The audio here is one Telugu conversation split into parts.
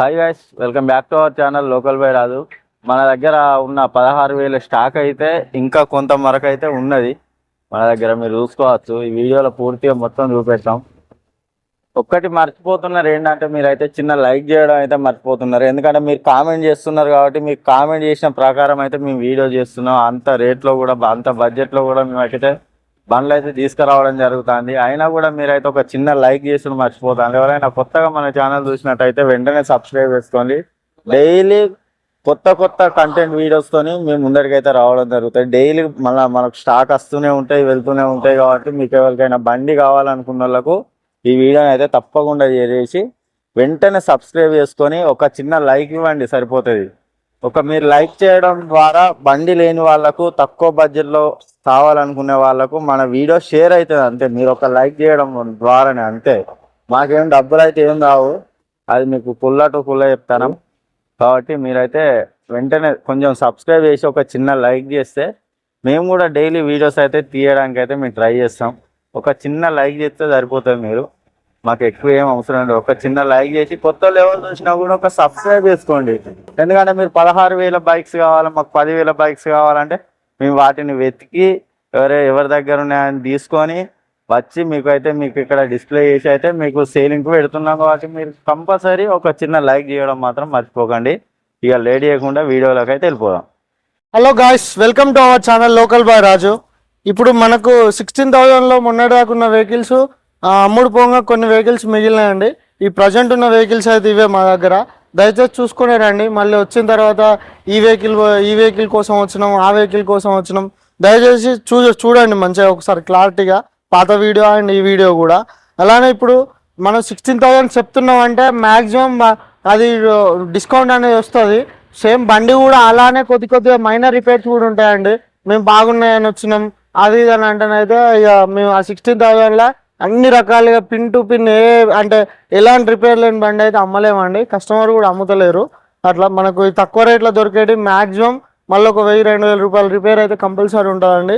Hi guys welcome back to our channel local boy రాదు మన దగ్గర ఉన్న పదహారు వేల స్టాక్ అయితే ఇంకా కొంత వరకు అయితే ఉన్నది. మన దగ్గర మీరు చూసుకోవచ్చు. ఈ వీడియోలో పూర్తిగా మొత్తం చూపెడతాం. ఒక్కటి మర్చిపోతున్నారు ఏంటంటే మీరైతే చిన్న లైక్ చేయడం అయితే మర్చిపోతున్నారు. ఎందుకంటే మీరు కామెంట్ చేస్తున్నారు కాబట్టి మీకు కామెంట్ చేసిన ప్రకారం అయితే మేము వీడియో చేస్తున్నాం. అంత రేట్లో కూడా అంత బడ్జెట్లో కూడా మేమైతే బండ్లు అయితే తీసుకురావడం జరుగుతుంది. అయినా కూడా మీరైతే ఒక చిన్న లైక్ చేసి మర్చిపోతాను ఎవరైనా కొత్తగా మన ఛానల్ చూసినట్టయితే వెంటనే సబ్స్క్రైబ్ చేసుకోండి. డైలీ కొత్త కొత్త కంటెంట్ వీడియోస్తోని మేము ముందరికైతే రావడం జరుగుతుంది. డైలీ మళ్ళీ మనకు స్టాక్ వస్తూనే ఉంటాయి వెళ్తూనే ఉంటాయి కాబట్టి మీకు ఎవరికైనా బండి కావాలనుకున్న వాళ్ళకు ఈ వీడియోని అయితే తప్పకుండా చేసి వెంటనే సబ్స్క్రైబ్ చేసుకొని ఒక చిన్న లైక్ ఇవ్వండి సరిపోతుంది. ఒక మీరు లైక్ చేయడం ద్వారా బండి లేని వాళ్ళకు తక్కువ బడ్జెట్లో కావాలనుకునే వాళ్ళకు మన వీడియో షేర్ అవుతుంది అంతే. మీరు ఒక లైక్ చేయడం ద్వారానే అంతే. మాకేం డబ్బులు అయితే ఏం రావు. అది మీకు ఫుల్ టు ఫుల్ చెప్తాను. కాబట్టి మీరైతే వెంటనే కొంచెం సబ్స్క్రైబ్ చేసి ఒక చిన్న లైక్ చేస్తే మేము కూడా డైలీ వీడియోస్ అయితే తీయడానికి అయితే మేము ట్రై చేస్తాం. ఒక చిన్న లైక్ చేస్తే సరిపోతుంది మీరు. మాకు ఎక్కువ ఏం అవసరం లేదు. ఒక చిన్న లైక్ చేసి కొత్త లెవెల్ వచ్చినా కూడా ఒక సబ్స్క్రైబ్ చేసుకోండి. ఎందుకంటే మీరు పదహారు వేల బైక్స్ కావాలి మాకు పదివేల బైక్స్ కావాలంటే మేము వాటిని వెతికి ఎవరే ఎవరి దగ్గర ఉన్నాయని తీసుకొని వచ్చి మీకు అయితే మీకు ఇక్కడ డిస్ప్లే చేసి అయితే మీకు సేలింగ్కి పెడుతున్నాం కాబట్టి మీరు కంపల్సరీ ఒక చిన్న లైక్ చేయడం మాత్రం మర్చిపోకండి. ఇక లేట్ చేయకుండా వీడియోలోకి అయితే వెళ్ళిపోదాం. Hello guys welcome to our channel local boy Raju ఇప్పుడు మనకు సిక్స్టీన్ థౌజండ్లో మొన్నటిదాకా ఉన్న వెహికల్స్ అమ్ముడు పోగా కొన్ని వెహికల్స్ మిగిలినాయండి. ఈ ప్రజెంట్ ఉన్న వెహికల్స్ అయితే ఇవే మా దగ్గర. దయచేసి చూసుకునే రండి. మళ్ళీ వచ్చిన తర్వాత ఈ వెహికల్ ఈ వెహికల్ కోసం వచ్చినాం ఆ వెహికల్ కోసం వచ్చినాం. దయచేసి చూ చూడండి మంచిగా ఒకసారి క్లారిటీగా పాత వీడియో అండ్ ఈ వీడియో కూడా. అలానే ఇప్పుడు మనం సిక్స్టీన్ థౌజండ్ చెప్తున్నాం అంటే మ్యాక్సిమం అది డిస్కౌంట్ అనేది వస్తుంది. సేమ్ బండి కూడా అలానే కొద్ది కొద్దిగా మైనర్ రిపేర్స్ కూడా ఉంటాయండి. మేము బాగున్నాయని వచ్చినాం. అది ఇది అని అంటేనైతే ఇక మేము ఆ సిక్స్టీన్ థౌజండ్లో అన్ని రకాలుగా పిన్ టు పిన్ ఏ అంటే ఎలాంటి రిపేర్ లేని బండి అయితే అమ్మలేమండి. కస్టమర్ కూడా అమ్ముతలేరు. అట్లా మనకు తక్కువ రేట్లో దొరికేటి మ్యాక్సిమం మళ్ళీ ఒక వెయ్యి రెండు వేల రూపాయలు రిపేర్ అయితే కంపల్సరీ ఉంటుందండి.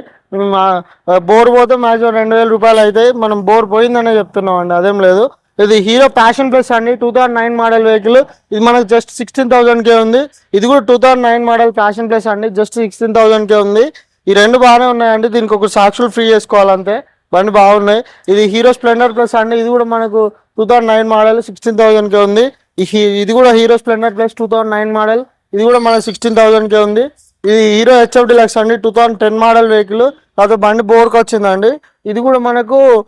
బోర్ పోతే మ్యాక్సిమం రెండు వేల రూపాయలు అవుతాయి మనం బోర్ పోయిందనే చెప్తున్నాం అండి అదేం లేదు. ఇది హీరో ప్యాషన్ ప్లస్ అండి. Two thousand nine model vehicle ఇది మనకు జస్ట్ సిక్స్టీన్ థౌసండ్కే ఉంది. ఇది కూడా two thousand nine model Passion Plus అండి. జస్ట్ సిక్స్టీన్ థౌసండ్కే ఉంది. ఈ రెండు బాగానే ఉన్నాయండి. దీనికి ఒక సాక్షులు ఫ్రీ చేసుకోవాలంతే. బండి బాగున్నాయి. ఇది హీరో స్ప్లెండర్ ప్లస్ అండి. ఇది కూడా మనకు two thousand nine model sixteen thousand కే ఉంది. హీ- ఇది కూడా Hero Splendor Plus two thousand nine model ఇది కూడా మన సిక్స్టీన్ థౌసండ్ కే ఉంది. ఇది హీరో హెచ్ఎఫ్ డిలక్స్ అండి. Two thousand ten model vehicle తర్వాత బండి బోర్కి వచ్చిందండి. ఇది కూడా మనకు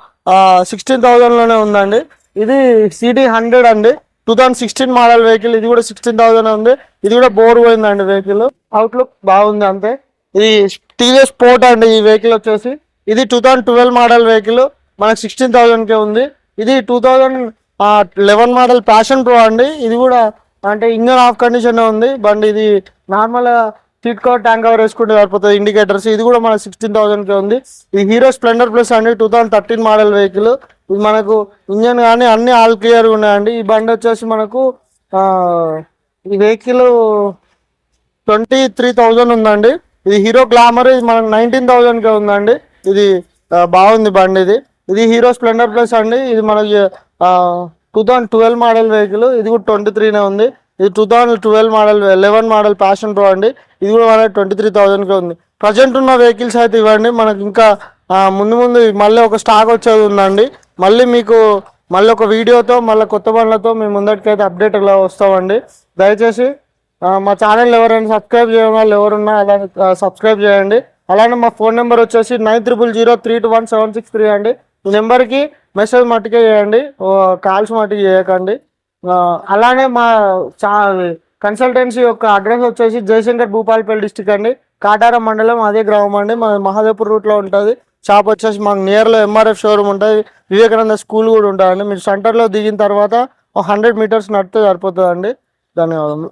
సిక్స్టీన్ థౌసండ్లోనే ఉందండి. ఇది సిటీ హండ్రెడ్ అండి. Two thousand sixteen model vehicle ఇది కూడా సిక్స్టీన్ థౌసండ్ ఉంది. ఇది కూడా బోర్ పోయిందండి వెహికల్ అవుట్లుక్ బాగుంది అంతే. ఇది టీవీఎస్ స్పోర్ట్ అండి ఈ వెహికల్ వచ్చేసి. ఇది two thousand twelve model vehicle మనకు సిక్స్టీన్ థౌసండ్కే ఉంది. ఇది two thousand eleven model Passion Pro అండి. ఇది కూడా అంటే ఇంజన్ ఆఫ్ కండిషన్ ఉంది. బండి ఇది normal seat cover tank cover వేసుకుంటే సరిపోతుంది. ఇండికేటర్స్ ఇది కూడా మన సిక్స్టీన్ థౌసండ్కే ఉంది. ఇది హీరో స్ప్లెండర్ ప్లస్ అండి. Two thousand thirteen model vehicle ఇది మనకు ఇంజన్ కానీ అన్ని ఆల్ క్లియర్గా ఉన్నాయండి. ఈ బండి వచ్చేసి మనకు ఈ వెహికల్ ట్వంటీ త్రీ థౌజండ్ ఉందండి. ఇది హీరో గ్లామర్ ఇది మనకు నైన్టీన్ థౌజండ్కే ఉందండి. ఇది బాగుంది బండి ఇది. ఇది హీరో స్ప్లెండర్ ప్లస్ అండి. ఇది మనకి two thousand twelve model vehicle. ఇది కూడా ట్వంటీ త్రీనే ఉంది. ఇది two thousand twelve model eleven model Passion Pro అండి. ఇది కూడా మనకి ట్వంటీ త్రీ థౌజండ్కే ఉంది. ప్రజెంట్ ఉన్న వెహికల్స్ అయితే ఇవ్వండి. మనకి ఇంకా ముందు ముందు మళ్ళీ ఒక స్టాక్ వచ్చేది ఉందండి. మళ్ళీ మీకు మళ్ళీ ఒక వీడియోతో మళ్ళీ కొత్త బండ్లతో మేము ముందటికైతే అప్డేట్ ఇలా వస్తామండి. దయచేసి మా ఛానల్ ఎవరైనా సబ్స్క్రైబ్ చేయడం వాళ్ళు ఎవరున్నా అలా సబ్స్క్రైబ్ చేయండి. అలానే మా ఫోన్ నెంబర్ వచ్చేసి nine triple zero three two one seven six three అండి. ఈ నెంబర్కి మెసేజ్ మట్టుకే చేయండి. కాల్స్ మట్టుకు చేయకండి. అలానే మా చా కన్సల్టెన్సీ యొక్క అడ్రస్ వచ్చేసి జయశంకర్ భూపాలపల్లి డిస్టిక్ అండి. కాటారం మండలం అదే గ్రామం అండి. మా మహాదేపూర్ రూట్లో ఉంటుంది. షాప్ వచ్చేసి మాకు నియర్లో ఎంఆర్ఎఫ్ షోరూమ్ ఉంటుంది. వివేకానంద స్కూల్ కూడా ఉంటుందండి. మీరు సెంటర్లో దిగిన తర్వాత ఒక హండ్రెడ్ మీటర్స్ నడితే సరిపోతుందండి. ధన్యవాదములు.